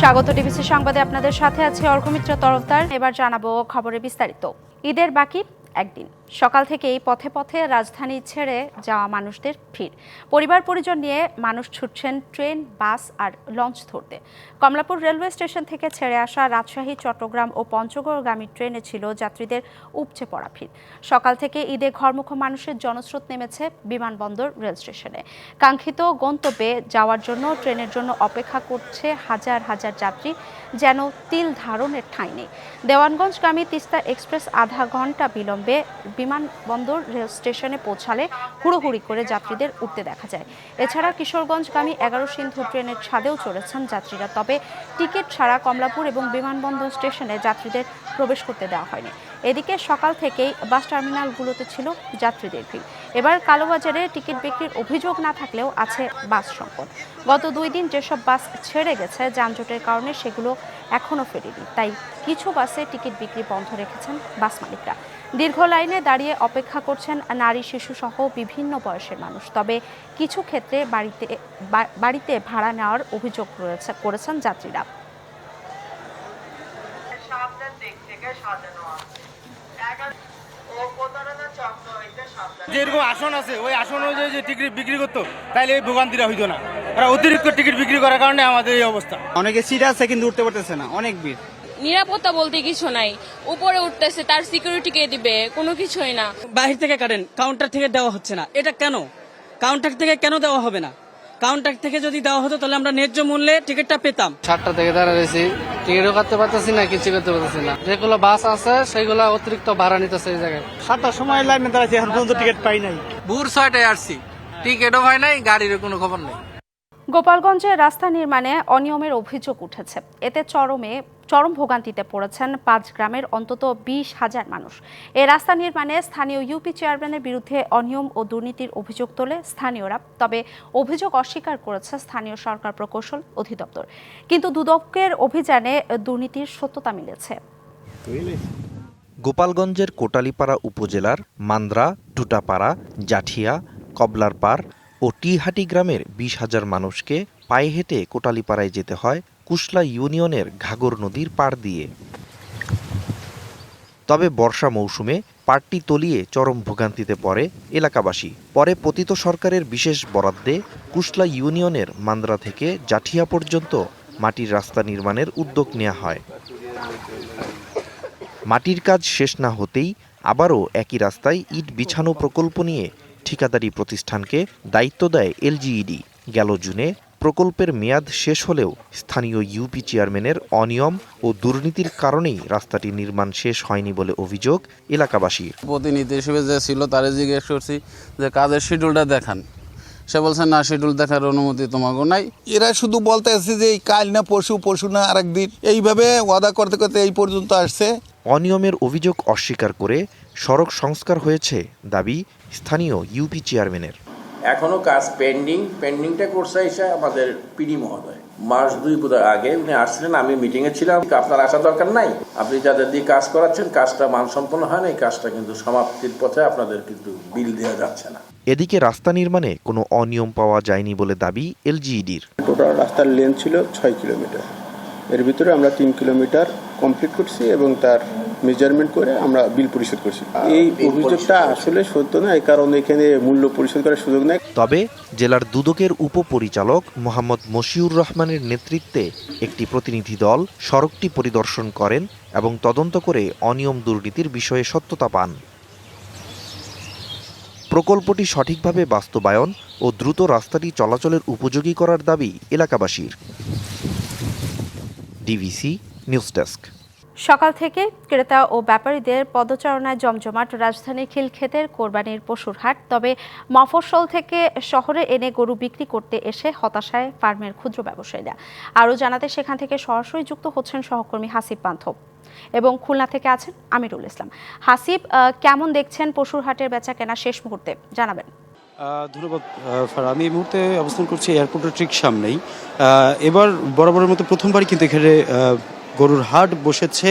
স্বাগত ডিবিসি সংবাদে আপনাদের সাথে আছে অর্ঘমিত্র তরফদার। এবার জানাব খবরে বিস্তারিত। ঈদের বাকি একদিন। সকাল থেকেই পথে পথে রাজধানী ছেড়ে যাওয়া মানুষদের ভিড়। পরিবার পরিজন নিয়ে মানুষ ছুটছেন ট্রেন, বাস আর লঞ্চ ধরতে। কমলাপুর রেলওয়ে স্টেশন থেকে ছেড়ে আসা রাজশাহী, চট্টগ্রাম ও পঞ্চগড়গামী ট্রেনে ছিল যাত্রীদের উপচে পড়া ভিড়। সকাল থেকে ঈদে ঘরমুখ মানুষের জনস্রোত নেমেছে বিমানবন্দর রেল স্টেশনে। কাঙ্ক্ষিত গন্তব্যে যাওয়ার জন্য ট্রেনের জন্য অপেক্ষা করছে হাজার হাজার যাত্রী, যেন তিল ধারণের ঠাঁই নেই। দেওয়ানগঞ্জগামী তিস্তা এক্সপ্রেস আধা ঘণ্টা বিলম্বে বিমানবন্দর রেল স্টেশনে পৌঁছালে হুড়োহুড়ি করে যাত্রীদের উঠতে দেখা যায়। এছাড়া কিশোরগঞ্জগামী এগারো সিন্ধু ট্রেনের ছাদেও চড়েছেন যাত্রীরা, তবে টিকিট ছাড়া কমলাপুর এবং বিমানবন্দর স্টেশনে যাত্রীদের প্রবেশ করতে দেওয়া হয়নি। এদিকে সকাল থেকেই বাস টার্মিনালগুলোতে ছিল যাত্রীদের ভিড়। এবার কালোবাজারে টিকিট বিক্রির অভিযোগ না থাকলেও আছে বাস সংকট। গত দুই দিন যেসব বাস ছেড়ে গেছে, যানজটের কারণে সেগুলো এখনও ফেরেনি। তাই কিছু বাসে টিকিট বিক্রি বন্ধ রেখেছেন বাস মালিকরা। দীর্ঘ লাইনে দাঁড়িয়ে অপেক্ষা করছেন নারী শিশু সহ বিভিন্ন বয়সের মানুষ। তবে কিছু ক্ষেত্রে বাড়িতে বাড়িতে ভাড়া নেওয়ার অভিযোগ রয়েছে করেছেন যাত্রীরা। যেরকম আসন আছে ওই আসন অনুযায়ী যে টিকিট বিক্রি করতো তাহলে এই ভোগান্তিটা হইতো না। ওরা অতিরিক্ত টিকিট বিক্রি করার কারণে আমাদের এই অবস্থা। অনেকে সিট আছে কিন্তু উঠতে পারতেছে না অনেক ভিড়। নিরাপত্তা বলতে কিছু নাই। উপরে উঠতেছে তার সিকিউরিটি কে দিবে কোনো কিছুই না। বাহির থেকে কাটেন কাউন্টার থেকে দেওয়া হচ্ছে না। এটা কেন? কাউন্টার থেকে কেন দেওয়া হবে না? কাউন্টার থেকে যদি দেওয়া হতো তাহলে আমরা ন্যায্য মূল্যে টিকিটটা পেতাম। সাতটা থেকে দাঁড়াইছি টিকিটও কাটতে পারতেছি না কিছু করতে পারতেছি না। যেগুলো বাস আছে সেইগুলো অতিরিক্ত ভাড়া নিতেছে এই জায়গায়। সাতটার সময় লাইনে দাঁড়াইছি এখন পর্যন্ত টিকিট পাই নাই। ভোর ছয়টায় আসছি। টিকিটও হয় নাই গাড়ির কোনো খবর নেই। গোপালগঞ্জে রাস্তা নির্মাণে অনিয়মের অভিযোগ উঠেছে। এতে চরমে চরম ভোগান্তিতে পড়েছেন পাঁচ গ্রামের অন্তত বিশ হাজার মানুষ। এই রাস্তা নির্মাণে স্থানীয় ইউপি চেয়ারম্যানের বিরুদ্ধে অনিয়ম ও দুর্নীতির অভিযোগ তোলে স্থানীয়রা। তবে অভিযোগ অস্বীকার করেছে স্থানীয় সরকার প্রকৌশল অধিদপ্তর। কিন্তু দুদকের অভিযানে দুর্নীতির সত্যতা মিলেছে। গোপালগঞ্জের কোটালীপাড়া উপজেলার মান্দ্রা, টুটাপাড়া, জাঠিয়া, কবলারপাড় ও টিহাটি গ্রামের বিশ হাজার মানুষকে পায়ে হেঁটে কোটালীপাড়ায় যেতে হয় কুশলা ইউনিয়নের ঘাগর নদীর পাড় দিয়ে। তবে বর্ষা মৌসুমে পাড়টি তলিয়ে চরম ভোগান্তিতে পড়ে এলাকাবাসী। পরে পতিত সরকারের বিশেষ বরাদ্দে কুশলা ইউনিয়নের মান্দ্রা থেকে জাঠিয়া পর্যন্ত মাটির রাস্তা নির্মাণের উদ্যোগ নেওয়া হয়। মাটির কাজ শেষ না হতেই আবারও একই রাস্তায় ইট বিছানো প্রকল্প নিয়ে ঠিকাদারি প্রতিষ্ঠানকে দায়িত্ব দেয় এলজিইডি। গেল জুনে প্রকল্পের মেয়াদ শেষ হলেও স্থানীয় ইউপি চেয়ারম্যানের অনিয়ম ও দুর্নীতির কারণেই রাস্তাটি নির্মাণ শেষ হয়নি বলে অভিযোগ এলাকাবাসীর প্রতিনিধি হিসেবে যে ছিল তারে জিজ্ঞেস করছি যে কাজের শিডিউলটা দেখান। সে বলছে না শিডিউল দেখার অনুমতি তোমাকে নাই। এরা শুধু বলতে আসছে যে এই কাল না পশু পশু না আরেকদিন। এইভাবে ওয়াদা করতে করতে এই পর্যন্ত আসছে। অনিয়মের অভিযোগ অস্বীকার করে সড়ক সংস্কার হয়েছে দাবি স্থানীয় ইউপি চেয়ারম্যানের। এখনও কাজ পেন্ডিং পেন্ডিংটা করছে এসে আমাদের পিডি মহোদয়। মাস দুই বোধ আগে উনি আসছিলেন আমি মিটিং এ ছিলাম। আপনার আসা দরকার নাই? আপনি যাদের দিয়ে কাজ করাচ্ছেন কাজটা মানসম্পন্ন হয় না এই কাজটা কিন্তু সমাপ্তির পথে আপনাদের কিন্তু বিল দেওয়া যাচ্ছে না। এদিকে রাস্তা নির্মাণে কোনো অনিয়ম পাওয়া যায়নি বলে দাবি এলজিইডির। টোটাল রাস্তার লেন্থ ছিল ছয় কিলোমিটার। এর ভিতরে আমরা তিন কিলোমিটার কমপ্লিট করছি এবং তার মেজারমেন্ট করে আমরা বিল পরিশোধ করছি। এই অভিযোগটা আসলে সত্য নয় কারণ এখানে মূল্য পরিশোধ করার সুযোগ নেই। তবে জেলার দুদকের উপপরিচালক মোহাম্মদ মশিউর রহমানের নেতৃত্বে একটি প্রতিনিধি দল সড়কটি পরিদর্শন করেন এবং তদন্ত করে অনিয়ম দুর্নীতির বিষয়ে সত্যতা পান। প্রকল্পটি সঠিকভাবে বাস্তবায়ন ও দ্রুত রাস্তাটি চলাচলের উপযোগী করার দাবি এলাকাবাসীর। DBC news desk. সকাল থেকে ক্রেতা ও ব্যাপারীদের পদচারণায় জমজমাট রাজধানীর খিলক্ষেতের কোরবানির পশুর হাট। তবে মফস্বল থেকে শহরে এনে গরু বিক্রি করতে এসে হতাশায় ফার্মের ক্ষুদ্র ব্যবসায়ীরা। আরও জানাতে সেখান থেকে সরাসরি যুক্ত হচ্ছেন সহকর্মী হাসিব পান্থব এবং খুলনা থেকে আছেন আমিরুল ইসলাম। হাসিব কেমন দেখছেন পশুর হাটের বেচা কেনা শেষ মুহূর্তে? জানাবেন। ধন্যবাদ আমি এই মুহূর্তে অবস্থান করছি এয়ারপোর্টের ঠিক সামনেই। এবার বরাবরের মতো প্রথমবারই কিন্তু এখানে গরুর হাট বসেছে।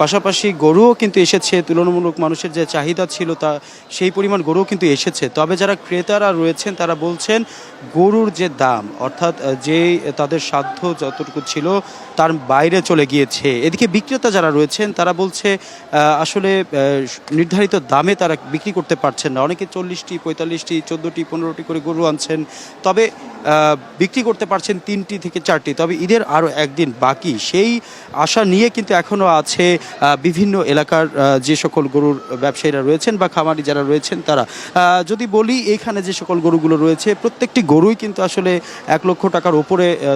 পাশাপাশি গরুও কিন্তু এসেছে। তুলনামূলক মানুষের যে চাহিদা ছিল তা, সেই পরিমাণ গরুও কিন্তু এসেছে। তবে যারা ক্রেতারা রয়েছেন, তারা বলছেন গরুর যে দাম, অর্থাৎ যে তাদের সাধ্য যতটুকু ছিল তার বাইরে চলে গিয়েছে। এদিকে বিক্রেতা যারা রয়েছেন তারা বলছে আসলে নির্ধারিত দামে তারা বিক্রি করতে পারছেন না। অনেকে চল্লিশটি পঁয়তাল্লিশটি চোদ্দোটি পনেরোটি করে গরু আনছেন। তবে বিক্রি করতে পারছেন তিনটি থেকে চারটি। তবে ঈদের আরও একদিন বাকি। সেই আশা নিয়ে কিন্তু এখনও আছে বিভিন্ন এলাকার যে সকল গরুর ব্যবসায়ীরা রয়েছেন বা খামারি যারা রয়েছেন তারা। যদি বলি এখানে যে সকল গরুগুলো রয়েছে প্রত্যেকটি গরুই কিন্তু আসলে এক লক্ষ টাকার আহ,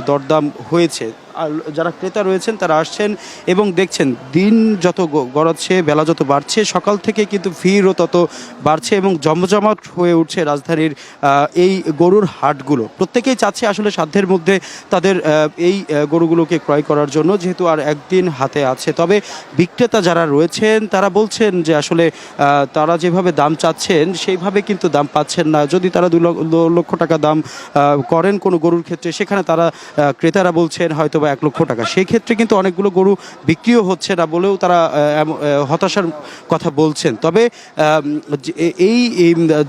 দরদাম হয়েছে। যারা ক্রেতা রয়েছেন তারা আসছেন এবং দেখছেন, দিন যত গড়াচ্ছে, বেলা যত বাড়ছে, সকাল থেকে কিন্তু ভিড়ও তত বাড়ছে এবং জমজমাট হয়ে উঠছে রাজধানীর এই গরুর হাটগুলো। প্রত্যেকেই চাচ্ছে আসলে সাধ্যের মধ্যে তাদের এই গরুগুলোকে ক্রয় করার জন্য, যেহেতু আর একদিন হাতে আছে। তবে বিক্রেতা যারা রয়েছেন, তারা বলছেন যে আসলে তারা যেভাবে দাম চাচ্ছেন, সেইভাবে কিন্তু দাম পাচ্ছেন না। যদি তারা দু লক্ষ টাকা দাম করেন কোনো গরুর ক্ষেত্রে, সেখানে তারা ক্রেতারা বলছেন হয়তো বা এক লক্ষ টাকা। সেই ক্ষেত্রে কিন্তু অনেকগুলো গরু বিক্রিও হচ্ছে না বলেও তারা হতাশার কথা বলছেন। তবে এই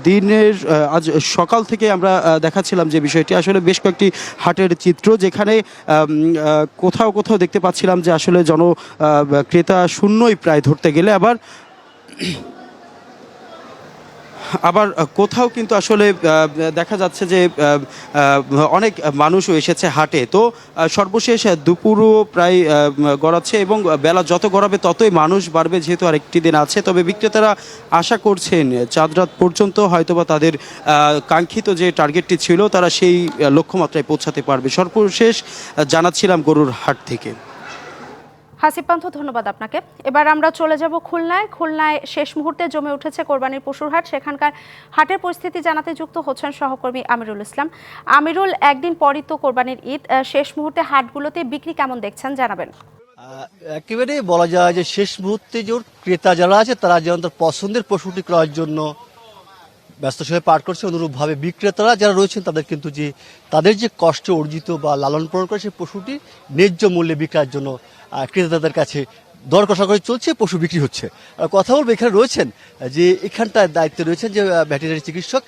দিনের আজ সকাল থেকে আমরা দেখাচ্ছিলাম যে বিষয়টি। আসলে বেশ কয়েকটি হাটের চিত্র যেখানে কোথাও কোথাও দেখতে পাচ্ছিলাম যে আসলে জন ক্রেতা শূন্যই প্রায় ধরতে গেলে। আবার আবার কোথাও কিন্তু আসলে দেখা যাচ্ছে যে অনেক মানুষও এসেছে হাটে। তো সর্বশেষ দুপুরও প্রায় গড়াচ্ছে এবং বেলা যত গড়াবে ততই মানুষ বাড়বে যেহেতু আর একটি দিন আছে। তবে বিক্রেতারা আশা করছেন চাঁদ রাত পর্যন্ত হয়তোবা তাদের কাঙ্ক্ষিত যে টার্গেটটি ছিল, তারা সেই লক্ষ্যমাত্রায় পৌঁছাতে পারবে। সর্বশেষ জানাচ্ছিলাম গরুর হাট থেকে। হাসিব পান্থ, ধন্যবাদ আপনাকে। এবার আমরা চলে যাব খুলনায়। খুলনায় শেষ মুহূর্তে জমে উঠেছে কোরবানির পশুর হাট। সেখানকার হাটের পরিস্থিতি জানাতে যুক্ত হচ্ছেন সহকর্মী আমিরুল ইসলাম। আমিরুল, একদিন পরই তো কোরবানির ঈদ। শেষ মুহূর্তে হাটগুলোতে বিক্রি কেমন দেখছেন? জানাবেন। একেবারে বলা যায় যে শেষ মুহূর্তে যে ক্রেতা যারা আছে, তারা যেমন তার পছন্দের পশুটি ক্রয়ের জন্য ব্যস্ত সময় পার করছে। অনুরূপভাবে বিক্রেতারা যারা রয়েছেন, তাদের কিন্তু যে, তাদের যে কষ্ট অর্জিত বা লালন পালন করে সেই পশুটি ন্যায্য মূল্যে বিক্রয়ের জন্য ক্রেতাদের কাছে দর কষাকষি চলছে, পশু বিক্রি হচ্ছে। কথা বলব, এখানে রয়েছেন যে এখানটায় দায়িত্বে রয়েছেন যে ভেটেরিনারি চিকিৎসক।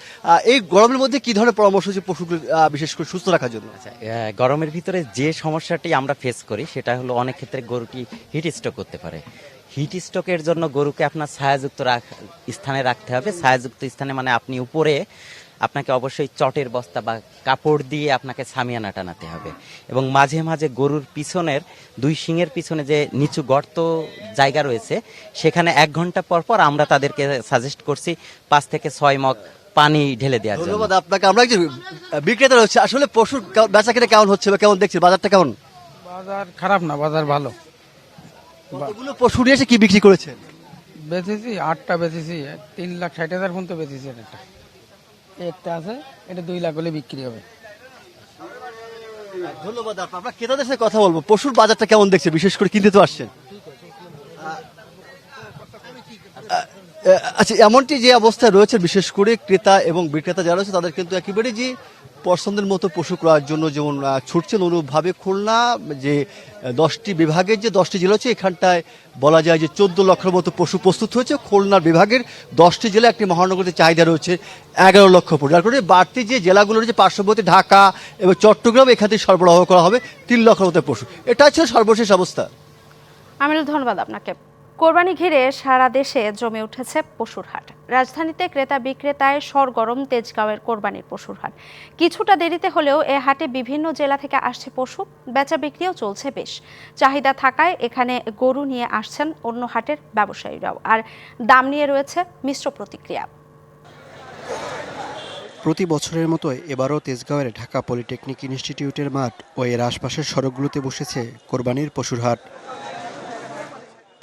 এই গরমের মধ্যে কি ধরনের পরামর্শ হচ্ছে পশুগুলো বিশেষ করে সুস্থ রাখার জন্য? আচ্ছা গরমের ভিতরে যে সমস্যাটি আমরা ফেস করি, সেটা হলো অনেক ক্ষেত্রে গরুটি হিট স্ট্রোক করতে পারে। হিট স্ট্রোকের জন্য গরুকে আপনার ছায়াযুক্ত রাখ- স্থানে রাখতে হবে। ছায়াযুক্ত স্থানে মানে আপনি উপরে আপনাকে অবশ্যই চটের বস্তা বা কাপড় দিয়ে আপনাকে সামিয়ানা টানাতে হবে। এবং মাঝে মাঝে গরুর পিছনের দুই শিঙের পিছনে যে নিচু গর্ত জায়গা রয়েছে সেখানে এক ঘণ্টা পর পর আমরা তাদেরকে সাজেস্ট করছি পাঁচ থেকে ছয় মগ পানি ঢেলে দেওয়ার জন্য। ধন্যবাদ আপনাকে। আমরা একজন বিক্রেতা রয়েছে। আসলে পশুর কেমন- বেচা কিনা কেমন হচ্ছে বা কেমন দেখছি বাজারটা কেমন? বাজার খারাপ না বাজার ভালো। কতগুলো পশু নিয়ে এসে কি বিক্রি করেছেন? বেচেছি আটটা বেচেছি তিন লাখ ষাট হাজার পর্যন্ত বেচেছি একটা। একটা আছে, এটা দুই লাখ হলে বিক্রি হবে। ধন্যবাদ আপনার ক্রেতাদের সাথে কথা বলব। পশুর বাজারটা কেমন দেখছে? বিশেষ করে কিনতে তো আসছেন। আচ্ছা এমনটি যে অবস্থায় রয়েছে, বিশেষ করে ক্রেতা এবং বিক্রেতা যারা রয়েছে, তাদের কিন্তু একেবারে যে পছন্দের মতো পশু ক্রয়ের জন্য যেমন ছুটছেন অনুরূপভাবে খুলনা, যে দশটি বিভাগের যে দশটি জেলা আছে এখানটায় বলা যায় যে চোদ্দ লক্ষের মতো পশু প্রস্তুত হয়েছে। খুলনার বিভাগের দশটি জেলা একটি মহানগরীতে চাহিদা রয়েছে এগারো লক্ষ পশু। যার কারণে বাড়তি যে জেলাগুলো রয়েছে, পার্শ্ববর্তী ঢাকা এবং চট্টগ্রাম, এখান থেকে সরবরাহ করা হবে তিন লক্ষের মতো পশু। এটা হচ্ছে সর্বশেষ অবস্থা। আমিরুল, ধন্যবাদ আপনাকে। কোরবানি ঘিরে সারা দেশে জমে উঠেছে পশুর হাট। রাজধানীতে ক্রেতা বিক্রেতায় সরগরম তেজগাঁওয়ের কোরবানির পশুর হাট। কিছুটা দেরিতে হলেও এ হাটে বিভিন্ন জেলা থেকে আসছে পশু, বেচা বিক্রিও চলছে বেশ। চাহিদা থাকায় এখানে গরু নিয়ে আসছেন অন্য হাটের ব্যবসায়ীরাও। আর দাম নিয়ে রয়েছে মিশ্র প্রতিক্রিয়া। প্রতি বছরের মতো এবারও তেজগাঁওয়ের ঢাকা পলিটেকনিক ইনস্টিটিউটের মাঠ ও এর আশপাশের সড়কগুলোতে বসেছে কোরবানির পশুর হাট।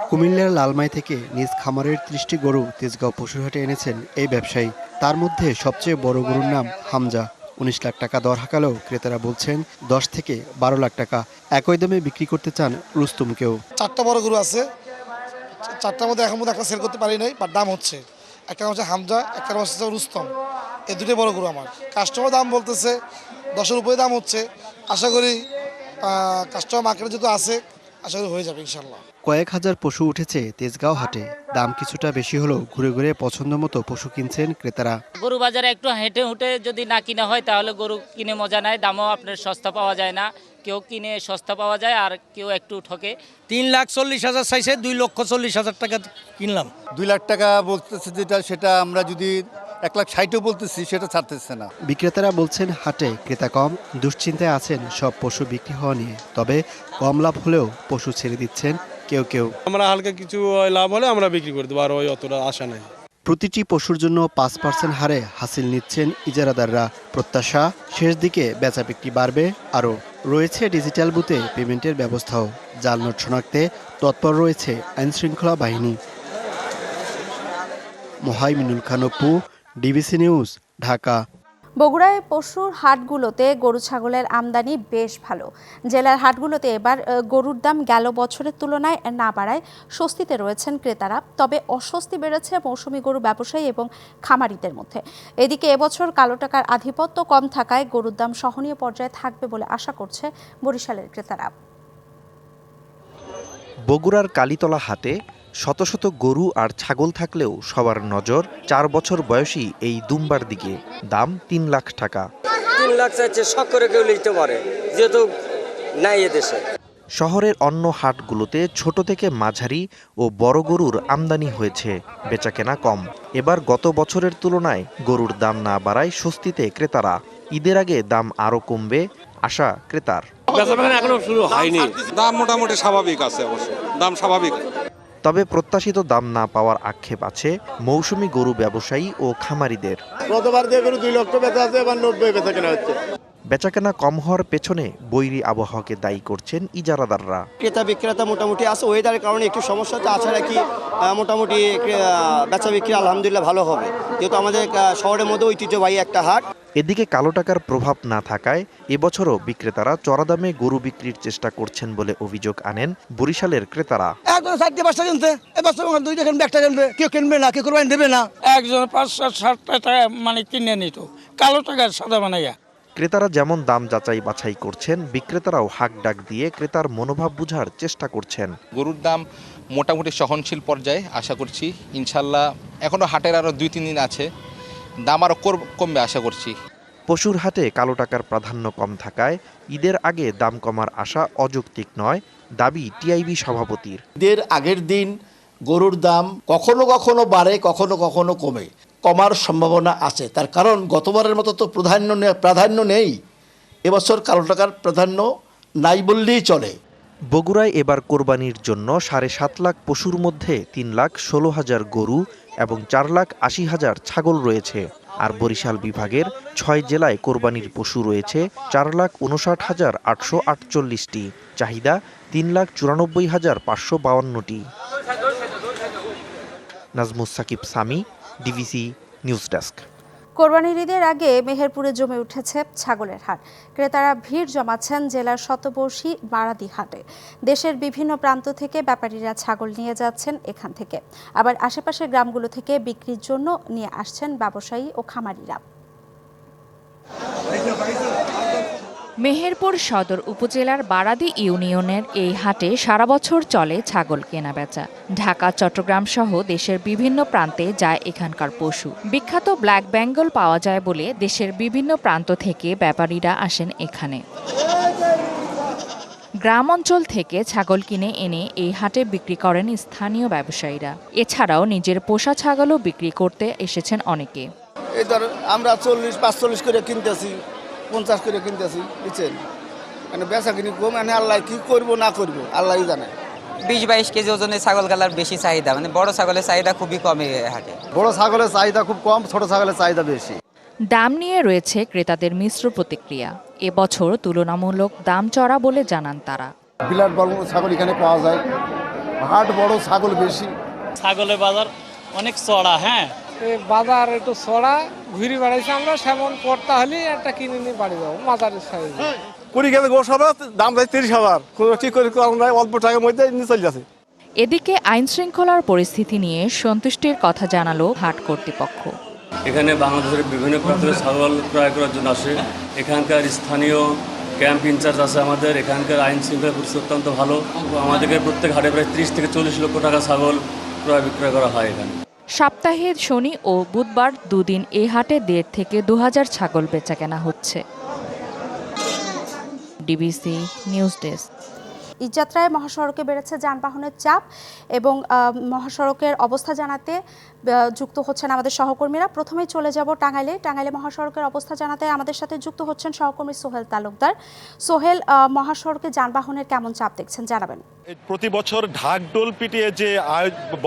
কুমিল্লার লালমাই থেকে নিজ খামারের ত্রিশটি গরু তেজগাঁও পশুর হাটে এনেছেন এই ব্যবসায়ী। তার মধ্যে সবচেয়ে বড় গরুর নাম হামজা। উনিশ লাখ টাকা দর হাঁকালেও ক্রেতারা বলছেন, দশ থেকে বারো লাখ টাকা। একই দামে বিক্রি করতে চান রুস্তুমকেও। চারটা বড় গরু আছে। চারটার মধ্যে এখন মধ্যে একটা সেল করতে পারি নাই বাট দাম হচ্ছে। একটা হচ্ছে হামজা, একটা হচ্ছে রুস্তম। এই দুটোই বড় গরু আমার। কাস্টমার দাম বলতেছে, দশের উপরে দাম হচ্ছে। আশা করি কাস্টমার মার্কেটে যেহেতু আছে, আশা করি হয়ে যাবে ইনশাল্লাহ কয়েক হাজার পশু উঠেছে তেজগাঁও হাটে। দাম কিছুটা বেশি হলেও ঘুরে ঘুরে পছন্দ মতো পশু কিনছেন ক্রেতারা। গরু বাজারে একটু হেঁটে হুটে যদি না কিনা হয় তাহলে গরু কিনে মজা নেয়। দামও আপনার সস্তা পাওয়া যায় না। কেউ কিনে সস্তা পাওয়া যায় আর কেউ একটু ঠকে। তিন লাখ চল্লিশ হাজার চাইছে দুই লক্ষ চল্লিশ হাজার টাকা কিনলাম। দুই লাখ টাকা বলতেছে যেটা সেটা আমরা যদি এক লাখ ষাটও বলতেছি সেটা ছাড়তেছে না। বিক্রেতারা বলছেন হাটে ক্রেতা কম দুশ্চিন্তায় আছেন সব পশু বিক্রি হওয়া নিয়ে। তবে কম লাভ হলেও পশু ছেড়ে দিচ্ছেন কেউ কেউ। আমরা হালকা কিছু লাভ হলে আমরা বিক্রি করে দেবো আর ওই অতটা আশা নাই। প্রতিটি পশুর জন্য পাঁচ পার্সেন্ট হারে হাসিল নিচ্ছেন ইজারাদাররা। প্রত্যাশা শেষ দিকে বেচা বিক্রি বাড়বে। আরও রয়েছে ডিজিটাল বুথে পেমেন্টের ব্যবস্থাও। জাল নোট শনাক্তে তৎপর রয়েছে আইনশৃঙ্খলা বাহিনী। Mohaiminul Khan Apu DBC news Dhaka. বগুড়ায় পশুর হাটগুলোতে গরু ছাগলের আমদানি বেশ ভালো। জেলার হাটগুলোতে এবার গরুর দাম গেল বছরের তুলনায় না বাড়ায় স্বস্তিতে রয়েছেন ক্রেতারা। তবে অস্বস্তি বেড়েছে মৌসুমি গরু ব্যবসায়ী এবং খামারিদের মধ্যে। এদিকে এবছর কালো টাকার আধিপত্য কম থাকায় গরুর দাম সহনীয় পর্যায়ে থাকবে বলে আশা করছে বরিশালের ক্রেতারা। বগুড়ার কালীতলা হাটে শত শত গরু আর ছাগল থাকলেও সবার নজর চার বছর বয়সী এই দুম্বার দিকে। দাম তিন লাখ টাকা। তিন লাখ চাইছে শখ করে কেউ লিখতে পারে যেহেতু নাই এদেশে শহরের অন্য হাটগুলোতে ছোট থেকে মাঝারি ও বড় গরুর আমদানি হয়েছে বেচাকেনা কম। এবার গত বছরের তুলনায় গরুর দাম না বাড়ায় স্বস্তিতে ক্রেতারা। ঈদের আগে দাম আরও কমবে আশা ক্রেতার। এখনও শুরু হয়নি। দাম মোটামুটি স্বাভাবিক আছে অবশ্য। দাম স্বাভাবিক। তবে প্রত্যাশিত দাম না পাওয়ার আক্ষেপ আছে মৌসুমি গরু ব্যবসায়ী ও খামারিদের। গতবার দিয়ে গরু দুই লক্ষ বেচা আছে এবার নব্বই বেচা কেনা হচ্ছে। বেচাকেনা কম হওয়ার পেছনে বৈরী আবহাওয়াকে দায়ী করছেন ইজারাদাররা। ক্রেতা বিক্রেতা মোটামুটি আছে ওয়েদারের কারণে একটু সমস্যা তো আছে কি মোটামুটি বেচা বিক্রি আলহামদুলিল্লাহ ভালো হবে। যেহেতু আমাদের শহরের মধ্যে ঐতিহ্যবাহী একটা হাট। এদিকে কালো টাকার প্রভাব না থাকায় এবছরও বিক্রেতারা চড়া দামে গরু বিক্রির চেষ্টা করছেন বলে অভিযোগ আনেন বরিশালের ক্রেতারা। একজন পাঁচটা দুইটা কিনবে একটা কিনবে কেউ কিনবে না কেউ কোরবানি দেবে না। একজন পাঁচশো ষাটটা টাকা মানে কিনে নিত কালো টাকার সাদা বানাইয়া। ক্রেতারা যেমন দাম যাচাই বাছাই করছেন বিক্রেতারাও হাক ডাক দিয়ে ক্রেতার মনোভাব বুঝার চেষ্টা করছেন। গরুর দাম মোটামুটি সহনশীল পর্যায়ে আশা করছি ইনশাল্লাহ এখনও হাটের আরও দুই তিন দিন আছে। দাম আরও কমবে আশা করছি। পশুর হাটে কালো টাকার প্রাধান্য কম থাকায় ঈদের আগে দাম কমার আশা অযৌক্তিক নয় দাবি টিআইবি সভাপতির। ঈদের আগের দিন গরুর দাম কখনো কখনো বাড়ে কখনো কখনো কমে। কমার সম্ভাবনা আছে। তার কারণ গতবারের মতো তো প্রাধান্য প্রাধান্য নেই। এবছর কালো টাকার প্রাধান্য নাই বললেই চলে। বগুড়ায় এবার কোরবানির জন্য সাড়ে সাত লাখ পশুর মধ্যে তিন লাখ ষোলো হাজার গরু এবং চার লাখ আশি হাজার ছাগল রয়েছে। আর বরিশাল বিভাগের ছয় জেলায় কোরবানির পশু রয়েছে চার লাখ উনষাট হাজার আটশো আটচল্লিশটি। চাহিদা তিন লাখ চুরানব্বই হাজার পাঁচশো বাউান্নটি। Nazmus Sakib, Sami DBC news desk. কোরবানির ঈদের আগে মেহেরপুরে জমে উঠেছে ছাগলের হাট। ক্রেতারা ভিড় জমাচ্ছেন জেলার শতবর্ষী বারাদি হাটে। দেশের বিভিন্ন প্রান্ত থেকে ব্যাপারীরা ছাগল নিয়ে যাচ্ছেন এখান থেকে। আবার আশেপাশের গ্রামগুলো থেকে বিক্রির জন্য নিয়ে আসছেন ব্যবসায়ী ও খামারিরা। মেহেরপুর সদর উপজেলার বারাদি ইউনিয়নের এই হাটে সারা বছর চলে ছাগল কেনাবেচা। ঢাকা, চট্টগ্রাম সহ দেশের বিভিন্ন প্রান্তে যায় এখানকার পশু। বিখ্যাত ব্ল্যাক বেঙ্গল পাওয়া যায় বলে দেশের বিভিন্ন প্রান্ত থেকে ব্যাপারীরা আসেন এখানে। গ্রাম অঞ্চল থেকে ছাগল কিনে এনে এই হাটে বিক্রি করেন স্থানীয় ব্যবসায়ীরা। এছাড়াও নিজের পোষা ছাগলও বিক্রি করতে এসেছেন অনেকে। আমরা চল্লিশ, পাঁচচল্লিশ করে কিনতেছি। পঞ্চাশ করে কিনতেছি বুঝছেন? মানে বেচা কিনি কম মানে আল্লাহ কি করব না করব আল্লাহ জানে। বিশ বাইশ কেজি ওজনের ছাগল গালার বেশি চাহিদা মানে বড় ছাগলের চাহিদা খুবই কম হাটে। বড় ছাগলের চাহিদা খুব কম ছোট ছাগলের চাহিদা বেশি। দাম নিয়ে রয়েছে ক্রেতাদের মিশ্র প্রতিক্রিয়া। এবছর তুলনামূলক দাম চড়া বলে জানান তারা। বিলাট বড় ছাগল এখানে পাওয়া যায়। হাট বড় ছাগল বেশি। ছাগলের বাজার অনেক চড়া হ্যাঁ? বাজার একটু ছড়া ঘুরে বেড়াইছি আমরা সেমন করতে হলে একটা কিনে নিয়ে বাড়ি যাব মাজারের সাইজ। কুড়ি কেজি গোস হবে দাম যায় তিরিশ হাজার। কোনো ঠিক করে আমরা অল্প টাকার মধ্যে নিয়ে চলে যাচ্ছে। এদিকে আইন শৃঙ্খলার পরিস্থিতি নিয়ে সন্তুষ্টির কথা জানালো হাট কর্তৃপক্ষ। এখানে বাংলাদেশের বিভিন্ন প্রান্তের ছাগল ক্রয় করার জন্য আসে। এখানকার স্থানীয় ক্যাম্প ইনচার্জ আছে আমাদের এখানকার আইন শৃঙ্খলা পরিস্থিতি অত্যন্ত ভালো। আমাদেরকে প্রত্যেক হাটে প্রায় ত্রিশ থেকে চল্লিশ লক্ষ টাকা ছাগল ক্রয় বিক্রয় করা হয় এখানে। সপ্তাহে শনি ও বুধবার দুদিন এ হাটে দেড় থেকে দু হাজার ছাগল বেচা কেনা হচ্ছে। DBC news desk. ঈদযাত্রায় মহাসড়কে বেড়েছে যানবাহনের চাপ এবং মহাসড়কের অবস্থা জানাতে যুক্ত হচ্ছেন আমাদের সহকর্মীরা। প্রথমেই চলে যাব টাঙ্গাইলে। টাঙ্গাইলে মহাসড়কের অবস্থা জানাতে আমাদের সাথে যুক্ত হচ্ছেন সহকর্মী সোহেল তালুকদার। সোহেল মহাসড়কে যানবাহনের কেমন চাপ দেখছেন? জানাবেন। প্রতি বছর ঢাকডোল পিটিয়ে যে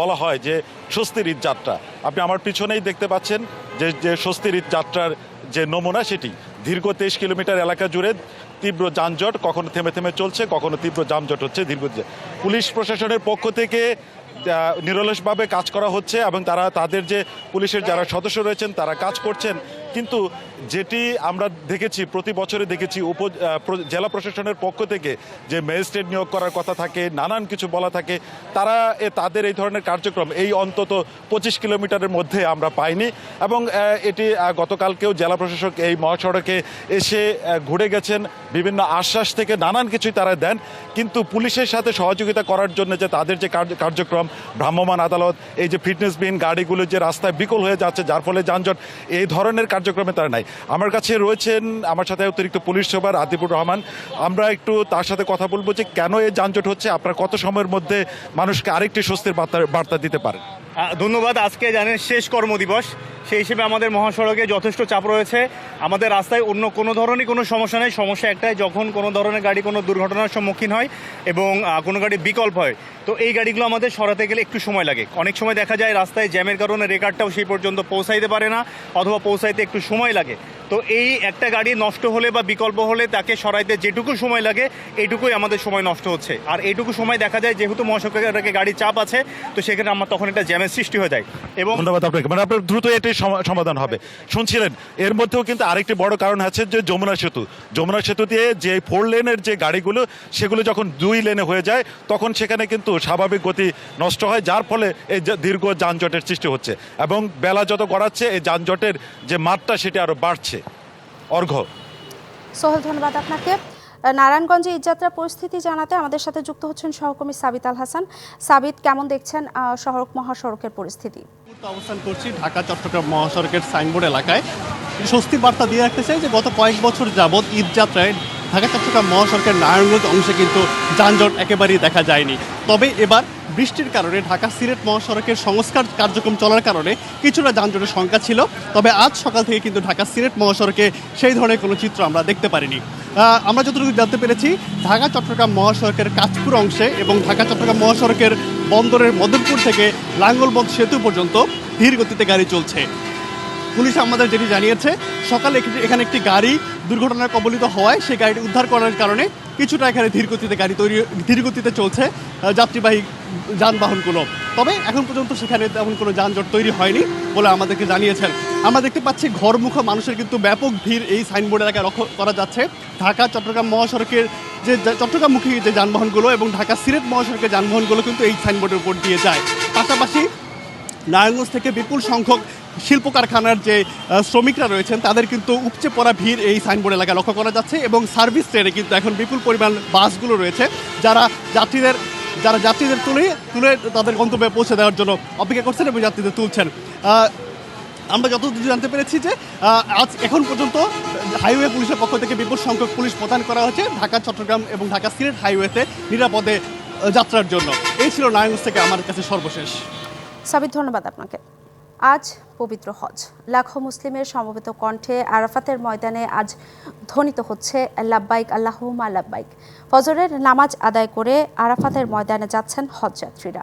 বলা হয় যে স্বস্তির ঈদ যাত্রা আপনি আমার পিছনেই দেখতে পাচ্ছেন যে যে স্বস্তির ঈদ যাত্রার যে নমুনা সেটি, দীর্ঘ তেইশ কিলোমিটার এলাকা জুড়ে তীব্র যানজট কখনো থেমে থেমে চলছে, কখনো তীব্র যানজট হচ্ছে দীর্ঘদিন পুলিশ প্রশাসনের পক্ষ থেকে নিরলসভাবে কাজ করা হচ্ছে এবং তারা, তাদের যে পুলিশের যারা সদস্য রয়েছেন, তারা কাজ করছেন। কিন্তু যেটি আমরা দেখেছি, প্রতি বছরে দেখেছি উপ জেলা প্রশাসনের পক্ষ থেকে যে ম্যাজিস্ট্রেট নিয়োগ করার কথা থাকে, নানান কিছু বলা থাকে, তারা এ- তাদের এই ধরনের কার্যক্রম এই অন্তত পঁচিশ কিলোমিটারের মধ্যে আমরা পাইনি এবং এটি গতকালকেও জেলা প্রশাসক এই মহাসড়কে এসে ঘুরে গেছেন, বিভিন্ন আশ্বাস থেকে নানান কিছুই তারা দেন, কিন্তু পুলিশের সাথে সহযোগিতা করার জন্য যে তাদের যে কার্যক্রম, ভ্রাম্যমাণ আদালত, এই যে ফিটনেসবিহীন গাড়িগুলো যে রাস্তায় বিকল হয়ে যাচ্ছে, যার ফলে যানজট, এই ধরনের কার্যক্রমে তারা নাই। আমার কাছে রয়েছেন আমার সাথে অতিরিক্ত পুলিশ সুপার আদিবুর রহমান। আমরা একটু তার সাথে কথা বলব যে কেন এই যানজট হচ্ছে, আপনার কত সময়ের মধ্যে মানুষকে আরেকটি স্বস্তির বার্তা বার্তা দিতে পারেন? ধন্যবাদ। আজকে জানেন শেষ কর্মদিবস। সেই হিসেবে আমাদের মহাসড়কে যথেষ্ট চাপ রয়েছে। আমাদের রাস্তায় অন্য কোনো ধরনের কোনো সমস্যা নেই। সমস্যা একটাই, যখন কোনো ধরনের গাড়ি কোনো দুর্ঘটনার সম্মুখীন হয় এবং কোনো গাড়ি বিকল্প হয়, তো এই গাড়িগুলো আমাদের সরাতে গেলে একটু সময় লাগে। অনেক সময় দেখা যায় রাস্তায় জ্যামের কারণে রেকারটাও সেই পর্যন্ত পৌঁছাইতে পারে না অথবা পৌঁছাইতে একটু সময় লাগে। তো এই একটা গাড়ি নষ্ট হলে বা বিকল্প হলে তাকে সরাইতে যেটুকু সময় লাগে এইটুকুই আমাদের সময় নষ্ট হচ্ছে। আর এইটুকু সময় দেখা যায় যেহেতু মহাসড়কে গাড়ির চাপ আছে তো সেখানে আমার তখন একটা জ্যামের সৃষ্টি হয়ে যায় এবং ধন্যবাদ আপনাকে। মানে আপনার দ্রুত এটি সমা- সমাধান হবে। শুনছিলেন এর মধ্যেও কিন্তু আরেকটি বড় কারণ আছে যে যমুনা সেতু। যমুনা সেতু দিয়ে যে ফোর লেনের যে গাড়িগুলো সেগুলো যখন দুই লেনে হয়ে যায় তখন সেখানে কিন্তু স্বাভাবিক গতি নষ্ট হয় যার ফলে এই যে দীর্ঘ যানজটের সৃষ্টি হচ্ছে। এবং বেলা যত গড়াচ্ছে এই যানজটের যে মাত্রা সেটি আরও বাড়ছে। অর্ঘ্য সোহেল ধন্যবাদ আপনাকে। নারায়ণগঞ্জে ঈদযাত্রা পরিস্থিতি জানাতে আমাদের সাথে যুক্ত হচ্ছেন সহকর্মী সাবিত আল হাসান। সাবিত কেমন দেখছেন সড়ক মহাসড়কের পরিস্থিতি? অবস্থান করছি ঢাকা চট্টগ্রাম মহাসড়কের সাইনবোর্ড এলাকায়। স্বস্তি বার্তা দিয়ে রাখতে চাই যে গত কয়েক বছর যাবৎ ঈদ যাত্রায় ঢাকা চট্টগ্রাম মহাসড়কের নারায়ণগঞ্জ অংশে কিন্তু যানজট একেবারেই দেখা যায়নি। তবে এবার বৃষ্টির কারণে ঢাকা সিলেট মহাসড়কের সংস্কার কার্যক্রম চলার কারণে কিছুটা যানজটের সংখ্যা ছিল। তবে আজ সকাল থেকে কিন্তু ঢাকা সিলেট মহাসড়কে সেই ধরনের কোনো চিত্র আমরা দেখতে পারিনি। আমরা যতটুকু জানতে পেরেছি, ঢাকা, চট্টগ্রাম মহাসড়কের কাঁচপুর অংশে এবং ঢাকা, চট্টগ্রাম মহাসড়কের বন্দরের মদনপুর থেকে লাঙ্গলবন্ধ সেতু পর্যন্ত ধীর গতিতে গাড়ি চলছে। পুলিশ আমাদের যেটি জানিয়েছে, সকালে এখানে একটি গাড়ি দুর্ঘটনায় কবলিত হওয়ায় সেই গাড়িটি উদ্ধার করার কারণে কিছুটা এখানে ধীর গতিতে গাড়ি তৈরি ধীর গতিতে চলছে যাত্রীবাহী যানবাহনগুলো তবে এখন পর্যন্ত সেখানে তেমন কোনো যানজট তৈরি হয়নি বলে আমাদেরকে জানিয়েছেন। আমরা দেখতে পাচ্ছি ঘরমুখ মানুষের কিন্তু ব্যাপক ভিড় এই সাইনবোর্ড এলাকায় লক্ষ্য করা যাচ্ছে। ঢাকা, চট্টগ্রাম মহাসড়কের যে চট্টগ্রামমুখী যে যানবাহনগুলো এবং ঢাকা সিলেট মহাসড়কের যানবাহনগুলো কিন্তু এই সাইনবোর্ডের উপর দিয়ে যায়। পাশাপাশি নারায়ণগঞ্জ থেকে বিপুল সংখ্যক শিল্প কারখানার যে শ্রমিকরা রয়েছেন, তাদের কিন্তু উপচে পড়া ভিড় এই সাইনবোর্ড এলাকায় লক্ষ্য করা যাচ্ছে এবং সার্ভিস ট্রেনে কিন্তু এখন বিপুল পরিমাণ বাসগুলো রয়েছে। যারা যাত্রীদের যারা যাত্রীদের তুলে তুলে তাদের গন্তব্যে পৌঁছে দেওয়ার জন্য অপেক্ষা করছেন এবং যাত্রীদের তুলছেন। আমরা যতদূর জানতে পেরেছি যে আজ এখন পর্যন্ত হাইওয়ে পুলিশের পক্ষ থেকে বিপুল সংখ্যক পুলিশ প্রদান করা হয়েছে ঢাকা, চট্টগ্রাম এবং ঢাকা সিলেট হাইওয়েতে নিরাপদে যাত্রার জন্য। এই ছিল নারায়ণগঞ্জ থেকে আমার কাছে সর্বশেষ। সাবিত ধন্যবাদ আপনাকে। আজ পবিত্র হজ। লাখো মুসলিমের সমবেত কণ্ঠে আরাফাতের ময়দানে আজ ধ্বনিত হচ্ছে, লাব্বাইক আল্লাহুমা লাব্বাইক। ফজরের নামাজ আদায় করে আরাফাতের ময়দানে যাচ্ছেন হজযাত্রীরা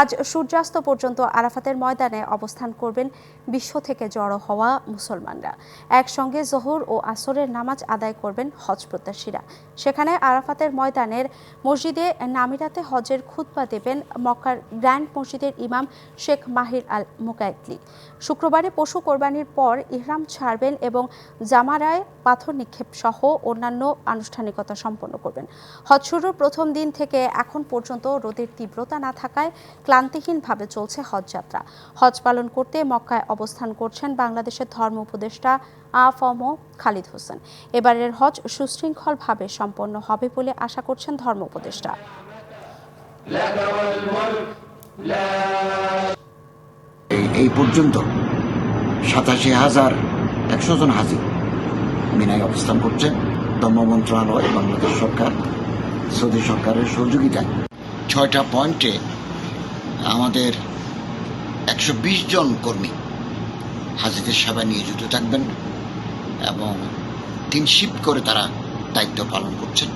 আজ সূর্যাস্ত পর্যন্ত আরাফাতের ময়দানে অবস্থান করবেন বিশ্ব থেকে জড়ো হওয়া মুসলমানরা। একসঙ্গে জোহর ও আসরের নামাজ আদায় করবেন হজ প্রত্যাশীরা। সেখানে আরাফাতের ময়দানের মসজিদে নামিরাতে হজের খুতবা দেবেন মক্কার গ্র্যান্ড মসজিদের ইমাম শেখ মাহির আল মুকাইতলি শুক্রবারে পশু কোরবানির পর ইহরাম ছাড়বেন এবং জামারায় পাথর নিক্ষেপ সহ অন্যান্য আনুষ্ঠানিকতা সম্পন্ন করবেন। হজ শুরুর প্রথম দিন থেকে এখন পর্যন্ত রোদের তীব্রতা না থাকায় ক্লান্তিহীনভাবে চলছে হজ যাত্রা। হজ পালন করতে মক্কায় অবস্থান করছেন বাংলাদেশের ধর্ম উপদেষ্টা আফম খালিদ হোসেন। এবারের হজ সুশৃঙ্খলভাবে সম্পন্ন হবে বলে আশা করছেন ধর্ম উপদেষ্টা। এই- পর্যন্ত সাতাশি হাজার একশো জন হাজি মিনায় অবস্থান করছেন ধর্ম মন্ত্রণালয়, বাংলাদেশ সরকার, সৌদি সরকারের সহযোগিতায়। ছয়টা পয়েন্টে আমাদের একশো বিশ জন কর্মী হাজিদের সেবায় নিয়োজিত থাকবেন এবং তিন শিফট করে তারা দায়িত্ব পালন করছেন।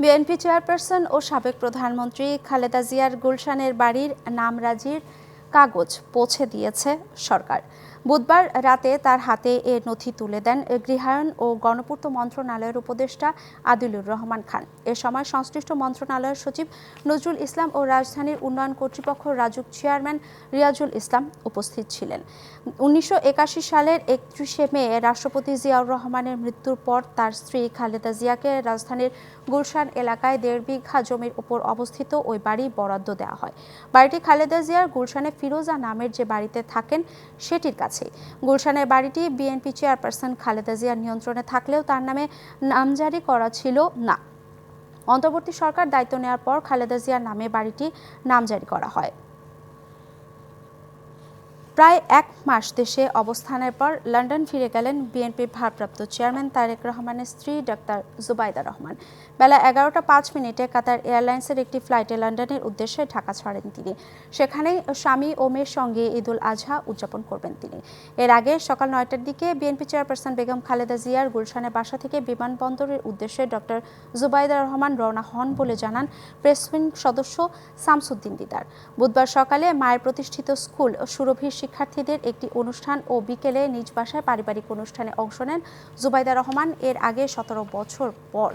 বিএনপি চেয়ারপারসন ও সাবেক প্রধানমন্ত্রী খালেদা জিয়ার গুলশানের বাড়ির নামরাজির কাগজ পৌঁছে দিয়েছে সরকার। বুধবার রাতে তার হাতে এ নথি তুলে দেন গৃহায়ন ও গণপূর্ত মন্ত্রণালয়ের উপদেষ্টা আদিলুর রহমান খান। এ সময় সংশ্লিষ্ট মন্ত্রণালয়ের সচিব নজরুল ইসলাম ও রাজধানীর উন্নয়ন কর্তৃপক্ষ রাজুক চেয়ারম্যান রিয়াজুল ইসলাম উপস্থিত ছিলেন। উনিশশো একাশি সালের একত্রিশে মে রাষ্ট্রপতি জিয়াউর রহমানের মৃত্যুর পর তার স্ত্রী খালেদা জিয়াকে রাজধানীর গুলশান এলাকায় দেড় বিঘা জমির উপর অবস্থিত ওই বাড়ি বরাদ্দ দেওয়া হয়। বাড়িটি খালেদা জিয়ার গুলশানে ফিরোজা নামের যে বাড়িতে থাকেন, সেটির কাছে গুলশানের বাড়িটি বিএনপি চেয়ারপারসন খালেদা জিয়ার নিয়ন্ত্রণে থাকলেও তার নামে নামজারি করা ছিল না। অন্তর্বর্তী সরকার দায়িত্ব নেওয়ার পর খালেদা জিয়ার নামে বাড়িটি নামজারি করা হয়। প্রায় এক মাস দেশে অবস্থানের পর লন্ডন ফিরে গেলেন বিএনপির ভারপ্রাপ্ত চেয়ারম্যান তারেক রহমানের স্ত্রী ডাক্তার জুবাইদা রহমান। বেলা এগারোটা পাঁচ মিনিটে কাতার এয়ারলাইন্সের একটি ফ্লাইটে লন্ডনের উদ্দেশ্যে ঢাকা ছাড়েন তিনি। সেখানেই স্বামী ও মেয়ের সঙ্গে ঈদুল আজহা উদযাপন করবেন তিনি। এর আগে সকাল নয়টার দিকে বিএনপি চেয়ারপারসন বেগম খালেদা জিয়ার গুলশানের বাসা থেকে বিমানবন্দরের উদ্দেশ্যে ডক্টর জুবাইদা রহমান রওনা হন বলে জানান প্রেস উইং সদস্য শামসুদ্দিন দিদার। বুধবার সকালে মায়ের প্রতিষ্ঠিত স্কুল সুরভির শিক্ষার্থীদের একটি অনুষ্ঠান ও বিকেলে নিজ বাসায় পারিবারিক অনুষ্ঠানে অংশ নেন জুবাইদা রহমান। এর আগে সতেরো বছর পর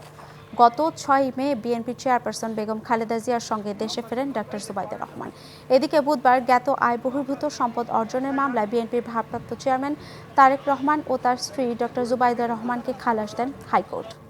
গত ছয় May BNP chairperson Begum Khaleda জিয়ার সঙ্গে দেশে ফেরেন ডক্টর জুবাইদা রহমান। এদিকে বুধবার জ্ঞাত আয় বহির্ভূত সম্পদ অর্জনের মামলায় বিএনপির ভারপ্রাপ্ত চেয়ারম্যান তারেক রহমান ও তার স্ত্রী ডক্টর জুবাইদা রহমানকে খালাস দেন হাইকোর্ট।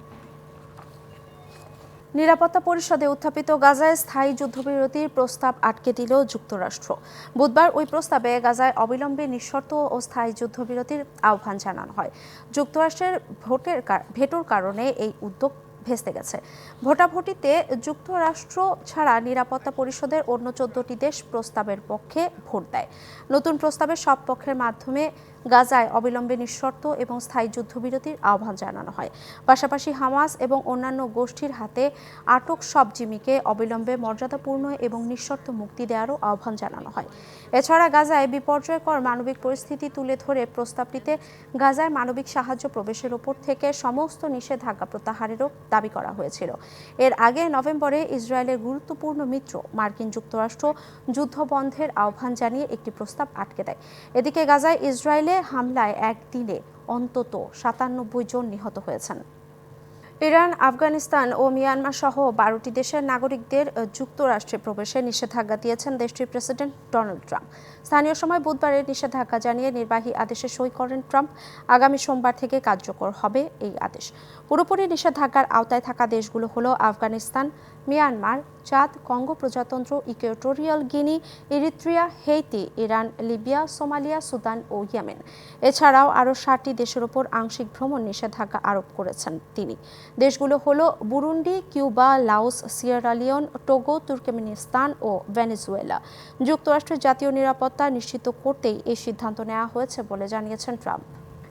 নিরাপত্তা পরিষদে উত্থাপিত গাজায় স্থায়ী যুদ্ধবিরতির প্রস্তাব আটকে দিল যুক্তরাষ্ট্র। বুধবার ওই প্রস্তাবে গাজায় অবিলম্বে নিঃশর্ত ও স্থায়ী যুদ্ধবিরতির আহ্বান জানানো হয়। যুক্তরাষ্ট্রের ভোটের ভেটোর কারণে এই উদ্যোগ ভেস্তে গেছে। ভোটাভুটিতে যুক্তরাষ্ট্র ছাড়া নিরাপত্তা পরিষদের অন্য চোদ্দটি দেশ প্রস্তাবের পক্ষে ভোট দেয়। নতুন প্রস্তাবে সব পক্ষের মাধ্যমে গাজায় অবিলম্বে নিঃশর্ত এবং স্থায়ী যুদ্ধবিরতির আহ্বান জানানো হয়। পাশাপাশি হামাস এবং অন্যান্য গোষ্ঠীর হাতে আটক সব জিম্মিকে অবিলম্বে মর্যাদাপূর্ণ এবং নিঃশর্ত মুক্তি দেওয়ারও আহ্বান জানানো হয়। এছাড়া গাজায় বিপর্যয়কর মানবিক পরিস্থিতি তুলে ধরে প্রস্তাবটিতে গাজায় মানবিক সাহায্য প্রবেশের ওপর থেকে সমস্ত নিষেধাজ্ঞা প্রত্যাহারেরও দাবি করা হয়েছিল। এর আগে নভেম্বরে ইসরায়েলের গুরুত্বপূর্ণ মিত্র মার্কিন যুক্তরাষ্ট্র যুদ্ধ বন্ধের আহ্বান জানিয়ে একটি প্রস্তাব আটকে দেয়। এদিকে গাজায় ইসরায়েলে হামলায় একদিনে অন্তত সাতানব্বই জন নিহত হয়েছেন। ইরান, আফগানিস্তান ও মিয়ানমার সহ বারোটি দেশের নাগরিকদের যুক্তরাষ্ট্রে প্রবেশে নিষেধাজ্ঞা দিয়েছেন দেশটির প্রেসিডেন্ট ডোনাল্ড ট্রাম্প। স্থানীয় সময় বুধবারে নিষেধাজ্ঞা জানিয়ে নির্বাহী আদেশে সই করেন ট্রাম্প। আগামী সোমবার থেকে কার্যকর হবে এই আদেশ। পুরোপুরি নিষেধাজ্ঞার আওতায় থাকা দেশগুলো হলো আফগানিস্তান মিয়ানমার, চাঁদ, কঙ্গো প্রজাতন্ত্র, Equatorial Guinea, Eritrea, Haiti, Iran, Libya, Somalia, Sudan ও ইয়েমেন। এছাড়াও আরও ষাটটি দেশের ওপর আংশিক ভ্রমণ নিষেধাজ্ঞা আরোপ করেছেন তিনি। দেশগুলো হল Burundi, Cuba, Laos Sierra Leone Togo, Turkmenistan ও ভেনেজুয়েলা। যুক্তরাষ্ট্রের জাতীয় নিরাপত্তা নিশ্চিত করতেই এই সিদ্ধান্ত নেওয়া হয়েছে বলে জানিয়েছেন ট্রাম্প।